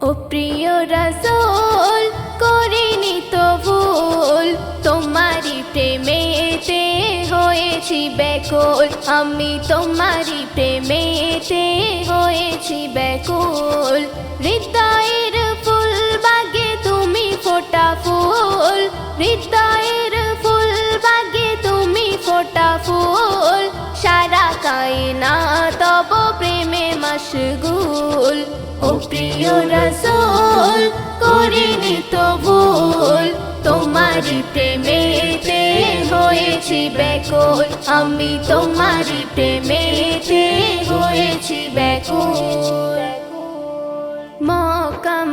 ও প্রিয় রসোল করিনি তো ভুল। তোমারি প্রেমেতে হয়েছি ব্যাকুল। আমি তোমারি প্রেমেতে হয়েছি ব্যাকুল। হৃদয়ের ফুল বাগে তুমি ফোটা ফুল। হৃদয়ের ফুল বাগে তুমি ফোটা ফুল। সারা কায়না তব প্রেমে মশগুল। ও প্রিয় রসোল করিনি তো ভুল। তোমারি প্রেমেতে হয়েছি ব্যাকুল। আমি তোমারি প্রেমেতে হয়েছি ব্যাকুল।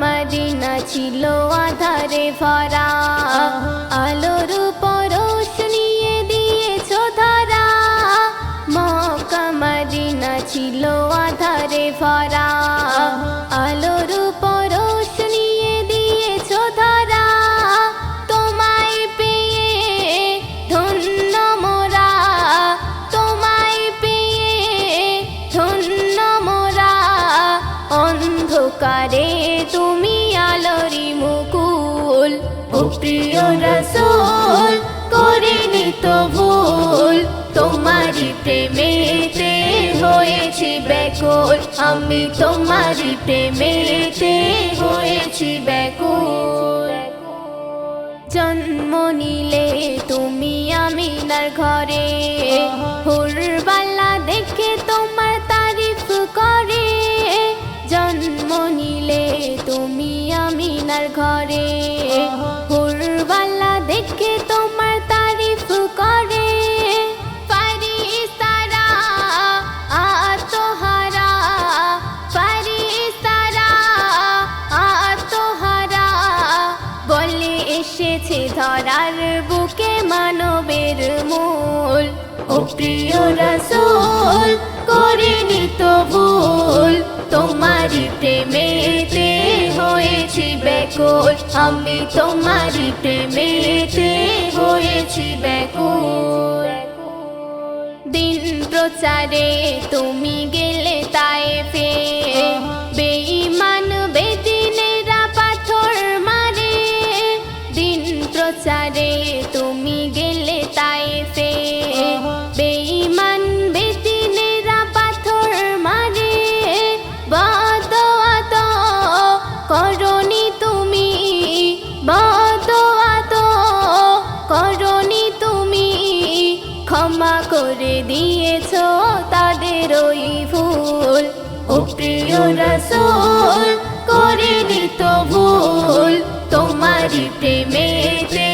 মদিনা ছিল আধারে ভরা। আলোর তুমি আলোরি মুকুল, ও প্রিয় রসোল করিনি তো ভুল। তোমারি প্রেমেতে হয়েছি ব্যাকুল, আমি তোমারি প্রেমেতে হয়েছি ব্যাকুল। জন্ম নিলে তুমি আমিনার ঘরে। আমিনার ঘরে। হুরবালা দেখে তোমার তারিফ করে। ধরার বুকে মানবের মূল। ও প্রিয় রসোল করিনি তো ভুল। তোমারি প্রেমেতে হয়েছি ব্যাকুল আমি তোমারি প্রেমেতে হয়েছি ব্যাকুল। দিন প্রচারে তুমি গেলে তাই ফে বেঈমান ক্ষমা করে দিয়েছ তাদের ওই ভুল। ও প্রিয় রসোল, করে দিত ভুল। তোমারি প্রেমেতে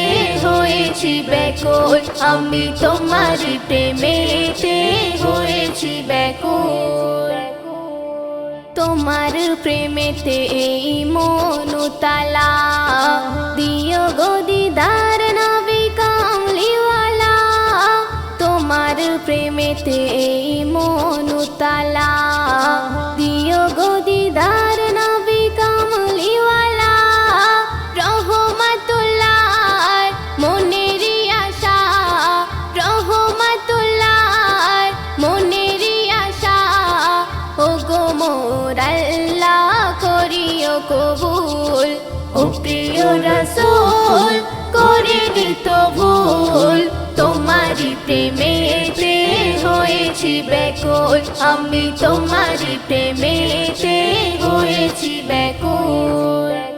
হয়েছি ব্যাকুল। আমি তোমারি প্রেমেতে হয়েছি ব্যাকুল। তোমার প্রেমেতে এই মনুতালা দিও গদিদার প্রেমেতে এই মনুতালা দিও গদিদার নবী কামলিওয়ালা, রহমাতুল্লাহ মনেরই আশা। রহমাতুল্লাহ মনেরই আশা। ও গো মোর আল্লাহ, করিও কবুল। ও প্রিয় রসোল, করে দিত ভুল। তোমারি প্রেমেতে হয়েছি ব্যাকুল আমি তোমারই প্রেমেতে হয়েছি ব্যাকুল।